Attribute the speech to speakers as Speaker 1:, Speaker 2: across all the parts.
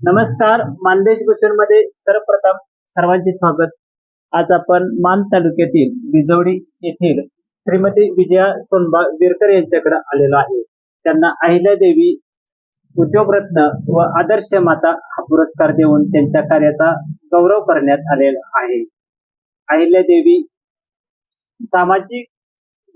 Speaker 1: नमस्कार मानदेश भूषणमध्ये सर्वप्रथम सर्वांचे स्वागत. आज आपण मान तालुक्यातील बिजवडी येथील श्रीमती विजया सोनबा विरकर यांच्याकडे आलेलो आहे. त्यांना अहिल्यादेवी उद्योगरत्न व आदर्श माता हा पुरस्कार देऊन त्यांच्या कार्याचा गौरव करण्यात आलेला आहे. अहिल्यादेवी सामाजिक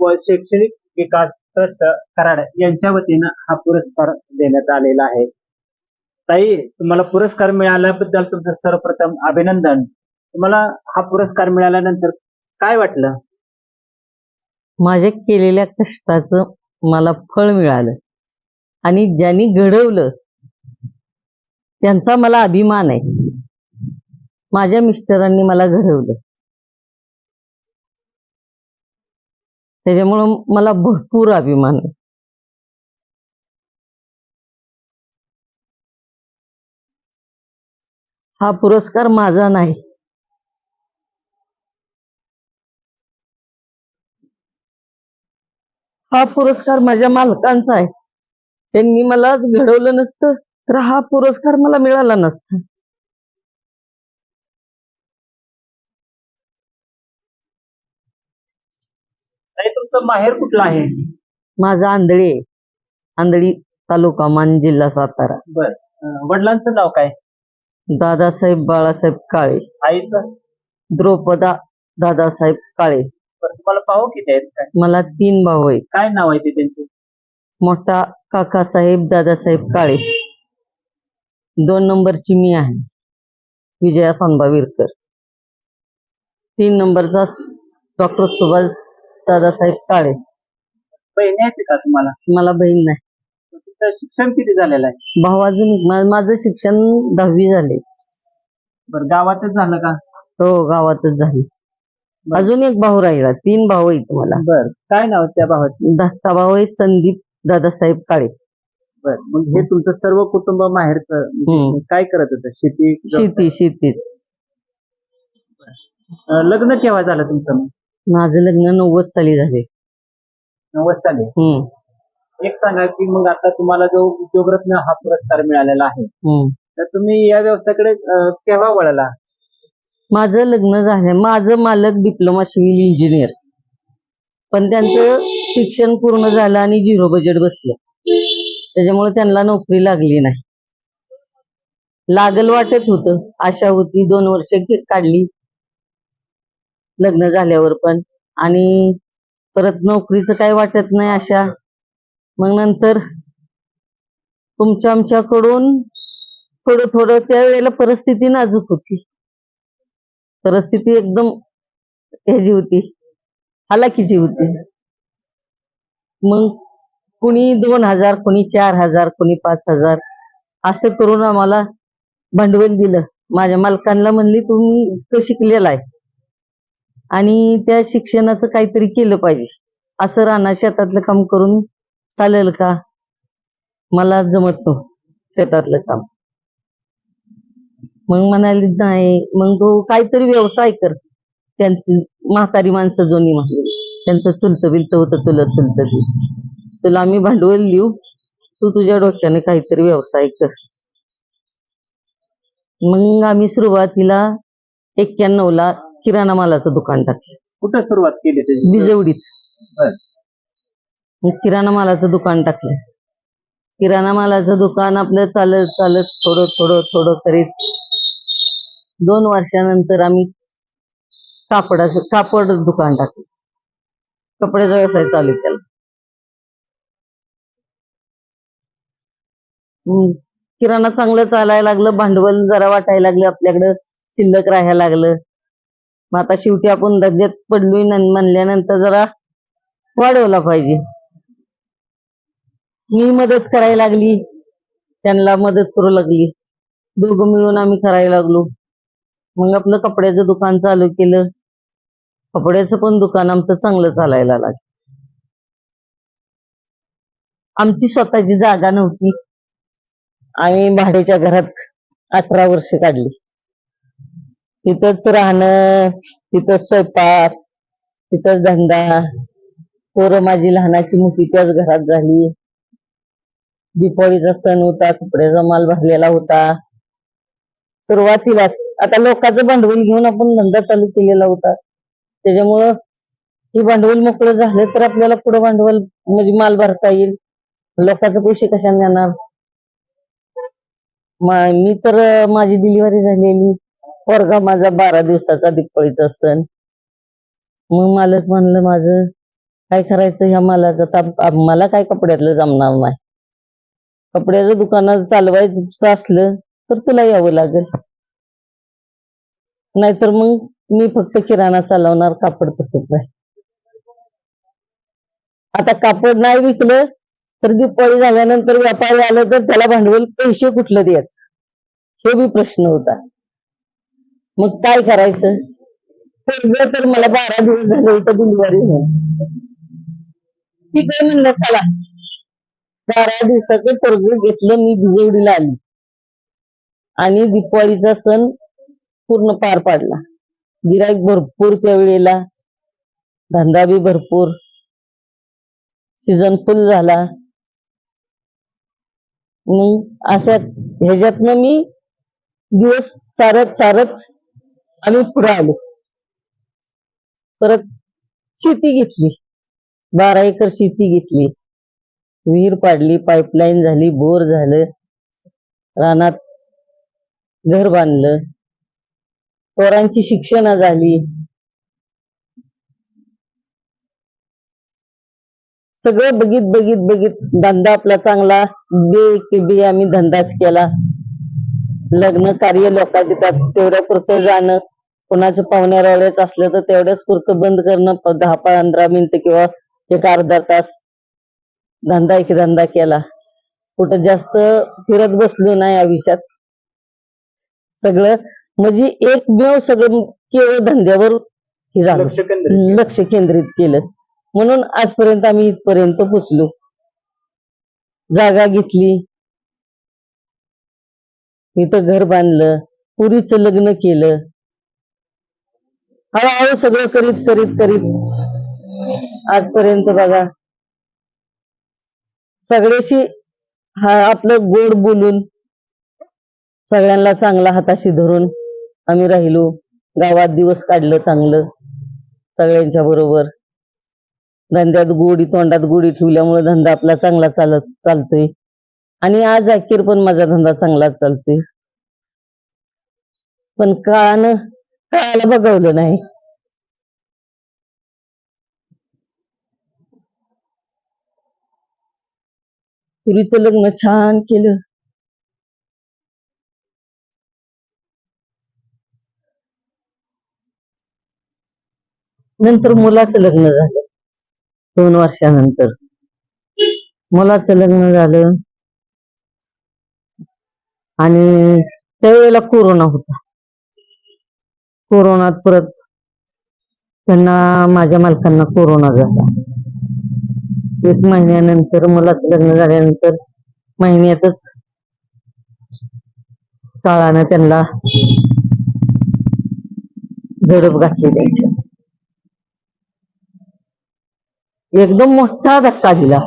Speaker 1: व शैक्षणिक विकास ट्रस्ट कराड यांच्या वतीनं हा पुरस्कार देण्यात आलेला आहे. ताई तुम्हाला पुरस्कार मिळाल्याबद्दल तुमचं सर्वप्रथम अभिनंदन. तुम्हाला हा पुरस्कार मिळाल्यानंतर काय वाटलं?
Speaker 2: माझ्या केलेल्या कष्टाचं मला फळ मिळालं. आणि ज्यांनी घडवलं त्यांचा मला अभिमान आहे. माझ्या मिस्टरांनी मला घडवलं. त्याच्यामुळं मला भरपूर अभिमान आहे. हा पुरस्कार माझा नाही. हा पुरस्कार माझ्या मालकांचा आहे. त्यांनी मलाच घडवलं नसतं तर हा पुरस्कार मला मिळाला नसता.
Speaker 1: तुमचं माहेर कुठलं आहे?
Speaker 2: माझा आंधळी आंधळी तालुका मान जिल्हा सातारा.
Speaker 1: बर. वडिलांचं नाव काय?
Speaker 2: दादासाहेब बाळासाहेब काळे.
Speaker 1: आईचं?
Speaker 2: द्रौपदा दादासाहेब काळे.
Speaker 1: बरं, तुम्हाला भाऊ किती आहेत काय?
Speaker 2: मला तीन भाऊ आहेत.
Speaker 1: काय नाव आहे ते त्यांचे?
Speaker 2: मोठा काकासाहेब दादासाहेब काळे. दोन नंबरची मी आहे. विजया सोनबा विरकर तीन नंबरचा डॉक्टर सुभाष दादासाहेब काळे.
Speaker 1: बहिणी आहेत का तुम्हाला?
Speaker 2: मला बहीण नाही.
Speaker 1: तुमचं शिक्षण किती झालेलं आहे?
Speaker 2: भाऊ अजून मा- माझं शिक्षण दहावी झाले.
Speaker 1: बरं गावातच झालं का?
Speaker 2: हो गावातच झाले. अजून एक भाऊ राहिला तीन भाऊ आहेत मला.
Speaker 1: बर काय नाव त्या भावाचे?
Speaker 2: धाकटा भाऊ आहे संदीप दादासाहेब काळे.
Speaker 1: बर मग हे तुमचं सर्व कुटुंब माहेरचं
Speaker 2: हम्म.
Speaker 1: काय करत होतं? शेती
Speaker 2: शेती शेतीच.
Speaker 1: अं, लग्न केव्हा झालं तुमचं मग?
Speaker 2: माझं लग्न नव्वद साली झाले.
Speaker 1: नव्वद साली?
Speaker 2: हम्म.
Speaker 1: एक सांगा की मग आता तुम्हाला जो उद्योगरत्न हा पुरस्कार मिळालेला आहे तर तुम्ही या व्यवसायाकडे केव्हा वळला?
Speaker 2: माझं लग्न झालं. माझं मालक डिप्लोमा सिव्हिल इंजिनियर. पण त्यांचं शिक्षण पूर्ण झालं आणि झिरो बजेट बसलं. त्याच्यामुळे त्यांना नोकरी लागली नाही. लागल वाटत होतं. आशा होती दोन वर्ष काढली. लग्न झाल्यावर पण. आणि परत नोकरीचं काही वाटत नाही आशा? मग नंतर तुमच्या आमच्याकडून थोडं थोडं त्यावेळेला परिस्थिती नाजूक होती. परिस्थिती एकदम ह्याची होती हालाकीची होती. मग कुणी दोन हजार कुणी चार हजार कुणी पाच हजार असं करून आम्हाला भांडवल दिलं. माझ्या मालकांना म्हणली तुम्ही इतकं शिकलेला आहे आणि त्या शिक्षणाचं काहीतरी केलं पाहिजे. असं राणा शेतातलं काम करून चालेल का? मला जमत नव्हतं शेतातलं काम. मग म्हणाले नाही. मग तू काहीतरी व्यवसाय कर. त्यांची म्हातारी माणसं जोनी म्हणली. त्यांचं चुलतं बिलतं होतं चुलत चुलतं तुला आम्ही भांडवल देऊ? तू तुझ्या डोक्याने काहीतरी व्यवसाय कर. मग आम्ही सुरुवातीला एक्क्याण्णव ला किराणा मालाचं दुकान टाकलं.
Speaker 1: कुठं सुरुवात केली
Speaker 2: बिजवडीत. किराणा मालाचं दुकान टाकलं किराणा मालाचं दुकान आपलं चालत चालत थोडं थोडं थोडं करीत दोन वर्षानंतर आम्ही कापडाचं कापड दुकान टाकलं. कपड्याचा व्यवसाय चालू केला किराणा चांगलं चालायला लागलं भांडवल जरा वाटायला लागलं आपल्याकडं शिल्लक राहायला लागलं. मग आता शेवटी आपण धंद्यात पडलोय म्हणल्यानंतर जरा वाढवला पाहिजे. मी मदत करायला लागली. त्यांना मदत करू लागली. दोघं मिळून आम्ही करायला लागलो. मग आपलं कपड्याचं दुकान चालू केलं. कपड्याचं पण दुकान आमचं चांगलं चालायला लागलं. आमची स्वतःची जागा नव्हती. आम्ही भाड्याच्या घरात अठरा वर्ष काढली. तिथंच राहणं तिथंच स्वयंपाक तिथंच धंदा. पोरं माझी लहानाची मोठी त्याच घरात झाली. दिपावलीचा सण होता कपड्याचा माल भरलेला होता. सुरुवातीलाच आता लोकांचं भांडवल घेऊन आपण धंदा चालू केलेला होता. त्याच्यामुळं हे भांडवल मोकळं झालं तर आपल्याला पुढे भांडवल म्हणजे माल भरता येईल. लोकांचे पैसे कशाने देणार? मी तर माझी डिलिव्हरी झालेली. पोरगा माझा बारा दिवसाचा दिपळीचा सण. मग मालक म्हणलं माझं काय करायचं? ह्या मालाचं ताप मला काय कपड्यातलं जमणार नाही. कपड्याचं दुकानात चालवायचं असलं तर तुला यावं लागेल. नाहीतर मग मी फक्त किराणा चालवणार कापड तसंच आहे. आता कापड नाही विकलं तर दिवाळी झाल्यानंतर व्यापारी आलं तर त्याला भांडवल पैसे कुठलं द्यायचं? हे बी प्रश्न होता. मग काय करायचं? कर्ज तर मला बारा दिवस झाले होतं डिलिव्हरी होऊन. ठीक आहे म्हणलं चला बारा दिवसाचं कर्ज घेतलं मी भिजवडीला आली. आणि दिवाळीचा सण पूर्ण पार पाडला. गिराईक भरपूर त्यावेळेला धंदा बी भरपूर सीझन फुल झाला. मग अशा ह्याच्यातनं मी दिवस सारत सारत आम्ही पुढे आलो. परत शेती घेतली. बारा एकर शेती घेतली. विहीर पाडली पाईपलाईन झाली बोर झालं रानात घर बांधलं. पोरांची शिक्षण झाली. सगळं बघित बघित बघित धंदा आपला चांगला. बे कि बे आम्ही धंदाच केला. लग्न कार्य लोकांचे त्यात तेवढ्या पुरतं जाणं. कोणाचं पाहुण्या रावळ्याच असलं तर तेवढ्याच पुरतं बंद करणं. दहा पंधरा मिनिटं किंवा एक अर्धा तास. धंदा एक धंदा केला. कुठं जास्त फिरत बसलो नाही आयुष्यात. सगळं म्हणजे एकमेव सगळं केवळ धंद्यावर हे झालं.
Speaker 1: लक्ष केंद्रित
Speaker 2: लक्ष केंद्रित केलं. म्हणून आजपर्यंत आम्ही इथपर्यंत पोचलो. जागा घेतली. इथं घर बांधलं. पुरीचं लग्न केलं. हळूहळू सगळं करीत करीत करीत आजपर्यंत बघा सगळ्याशी हा आपलं गोड बोलून सगळ्यांना चांगला हाताशी धरून आम्ही राहिलो. गावात दिवस काढलं चांगलं. सगळ्यांच्या बरोबर. धंद्यात गोडी तोंडात गोडी ठेवल्यामुळे धंदा आपला चांगला चालत चालतोय. आणि आज अखेर पण माझा धंदा चांगलाच चालतोय. पण काळानं काळाला बघवलं नाही. पुरीचं लग्न छान केलं. नंतर मुलाचं लग्न झालं. दोन वर्षानंतर. मुलाचं लग्न झालं. आणि त्यावेळेला कोरोना होता. कोरोनात परत त्यांना माझ्या मालकांना कोरोना झाला. एक महिन्यानंतर मुलाचं लग्न झाल्यानंतर महिन्यातच काळानं त्यांना झडप घातली त्यांच्या एकदम मोठा धक्का दिला.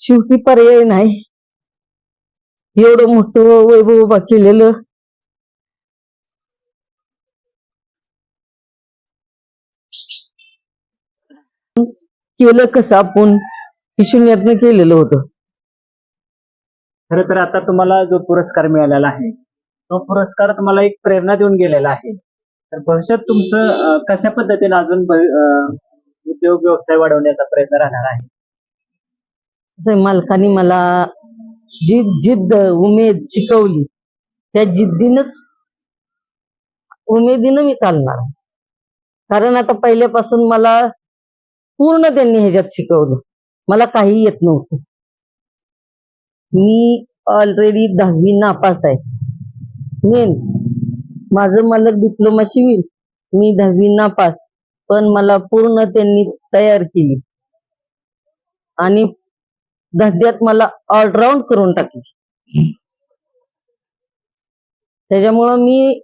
Speaker 2: शेवटी पर्याय नाही. एवढं मोठं वैभव उभा केलेलं. केलं कसं आपण? हे शून्यातनं केलेलं होतं.
Speaker 1: खर तर आता तुम्हाला जो पुरस्कार मिळालेला आहे तो पुरस्कार तुम्हाला एक प्रेरणा देऊन गेलेला आहे. तर भविष्यात तुमचं अं, कशा पद्धतीने अजून भवि- अं, उद्योग व्यवसाय वाढवण्याचा प्रयत्न राहणार आहे?
Speaker 2: कसं आहे, मालकाने मला जी जिद्द उमेद शिकवली. त्या जिद्दीनच उमेदीनं मी चालणार कारण आता पहिल्यापासून मला पूर्ण त्यांनी ह्याच्यात शिकवलं. मला काही येत नव्हतं. मी ऑलरेडी दहावी नापास आहे. मेन माझं मला डिप्लोमा शिवील मी दहावी नापास. पण मला पूर्ण त्यांनी तयार केली. आणि धंद्यात मला ऑलराऊंड करून टाकली. त्याच्यामुळं मी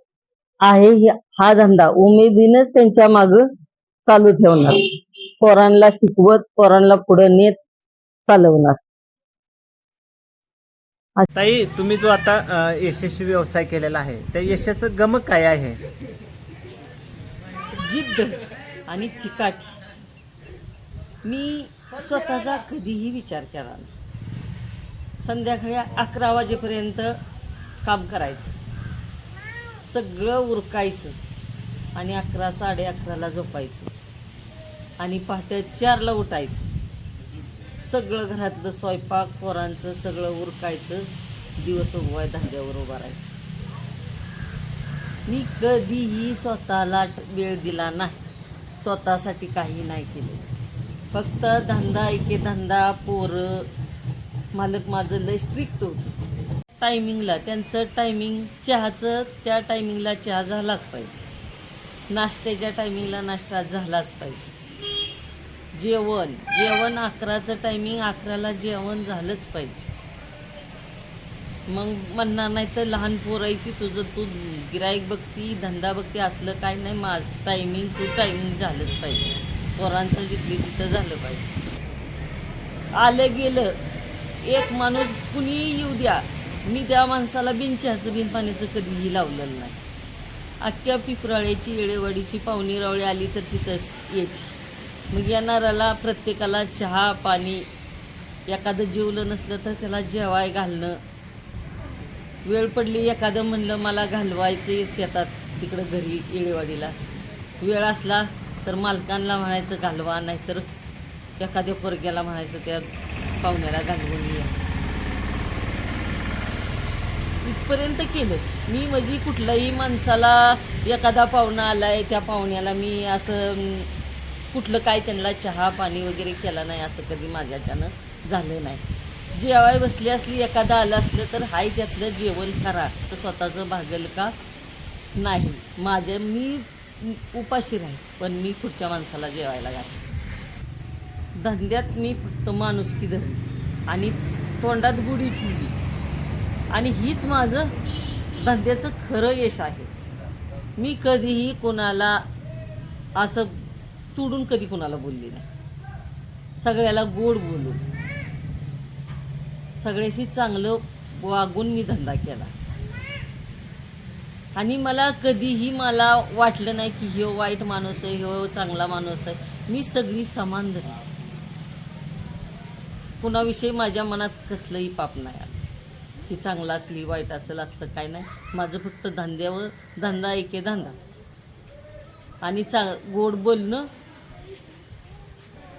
Speaker 2: आहे हा धंदा. उमेदीनच त्यांच्या माग चालू ठेवणार. पोरांना शिकवत पोरांना पुढे नेत चालवणार.
Speaker 1: ताई तुम्ही जो आता अ, यशस्वी व्यवसाय केलेला आहे त्या यशाचं गमक काय आहे?
Speaker 2: जिद्द आणि चिकाटी. मी स्वतःचा कधीही विचार केला नाही. संध्याकाळी अकरा वाजेपर्यंत काम करायचं. सगळं उरकायचं. आणि अकरा साडे अकराला झोपायचं. आणि पहाटे चारला उठायचं. सगळं घरातलं स्वयंपाक पोरांचं सगळं उरकायचं. दिवस उभवाय धाग्यावर उभा राहायचं. मी कधीही स्वतःला वेळ दिला नाही. स्वतःसाठी काही नाही केलं. फक्त धंदा एके धंदा पोरं. मालक माझं लय स्ट्रिक्ट होतं. टायमिंगला त्यांचं टायमिंग चहाचं त्या टायमिंगला चहा झालाच पाहिजे. नाश्त्याच्या टायमिंगला नाश्ता झालाच पाहिजे. जेवण जेवण अकराचं टायमिंग अकराला जेवण झालंच पाहिजे. मग म्हणणार नाही तर लहान पोरं आहे की तुझं तू गिराईक बघती धंदा बघती असलं काय नाही मा टायमिंग तू टायमिंग झालंच पाहिजे. पोरांचं जिथली तिथं झालं पाहिजे. आलं गेलं एक माणूस कुणी येऊ द्या. मी त्या माणसाला बिनचहाचं बिन पाण्याचं कधीही लावलेलं नाही. अख्ख्या पिपराळ्याची येळेवाडीची पाहुणी रावळी आली तर तिथंच यायची. मग येणाऱ्याला प्रत्येकाला चहा पाणी एखादं जेवलं नसलं तर त्याला जेवाय घालणं. वेळ पडली एखादं म्हणलं मला घालवायचं शेतात तिकडं घरी येळेवाडीला. वेळ असला तर मालकांना म्हणायचं घालवा नाहीतर एखाद्या पोरग्याला म्हणायचं त्या पाहुण्याला घालवून या. इथपर्यंत केलं. मी म्हणजे कुठल्याही माणसाला एखादा पाहुणा आलाय त्या पाहुण्याला मी असं कुठलं काय त्यांना चहा पाणी वगैरे केला नाही असं कधी माझ्याच्यानं झालं नाही. जेवाय बसली असली एखादा आलं असलं तर हाय त्यातलं जेवण करा. तर स्वतःचं भागल का? नाही. माझ्या मी उपाशी राहील पण मी पुढच्या माणसाला जेवायला घाल धंद्यात मी फक्त माणुसकी धरली. आणि तोंडात गुढी ठेवली. आणि हीच माझं धंद्याचं खरं यश आहे. मी कधीही कोणाला असं तुडून कधी कोणाला बोलली नाही. सगळ्याला गोड बोलून सगळ्याशी चांगलं वागून मी धंदा केला. आणि मला कधीही मला वाटलं नाही की ह्यो वाईट माणूस आहे ह्यो चांगला माणूस आहे. मी सगळी समान धरली कुणाविषयी माझ्या मनात कसलंही पाप नाही आलं. की चांगला असली वाईट असेल असलं काय नाही. माझं फक्त धंद्यावर धंदा एके धंदा. आणि चांग गोड बोलणं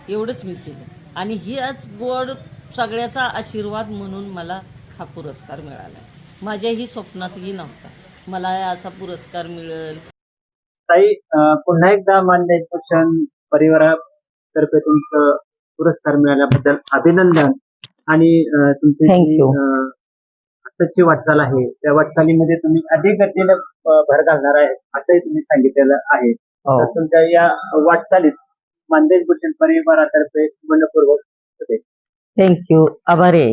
Speaker 2: एवढंच मी केलं. आणि ही आज गोड सगळ्याचा आशीर्वाद म्हणून मला हा पुरस्कार मिळाला. माझ्याही स्वप्नातही नव्हता. मला असा पुरस्कार मिळेल.
Speaker 1: ताई पुन्हा एकदा मान्य भूषण परिवारातर्फे तुमचं पुरस्कार मिळाल्याबद्दल अभिनंदन. आणि तुमची
Speaker 2: Thank
Speaker 1: जी,
Speaker 2: you.
Speaker 1: अं, आत्ताची वाटचाल आहे त्या वाटचालीमध्ये तुम्ही अधिक गतीने भर घालणार आहे असंही तुम्ही सांगितलेलं आहे
Speaker 2: हो.
Speaker 1: तर तुमच्या या वाटचालीस मानदेश भूषण परिवारातर्फे मनपूर्वक.
Speaker 2: थँक्यू आभारी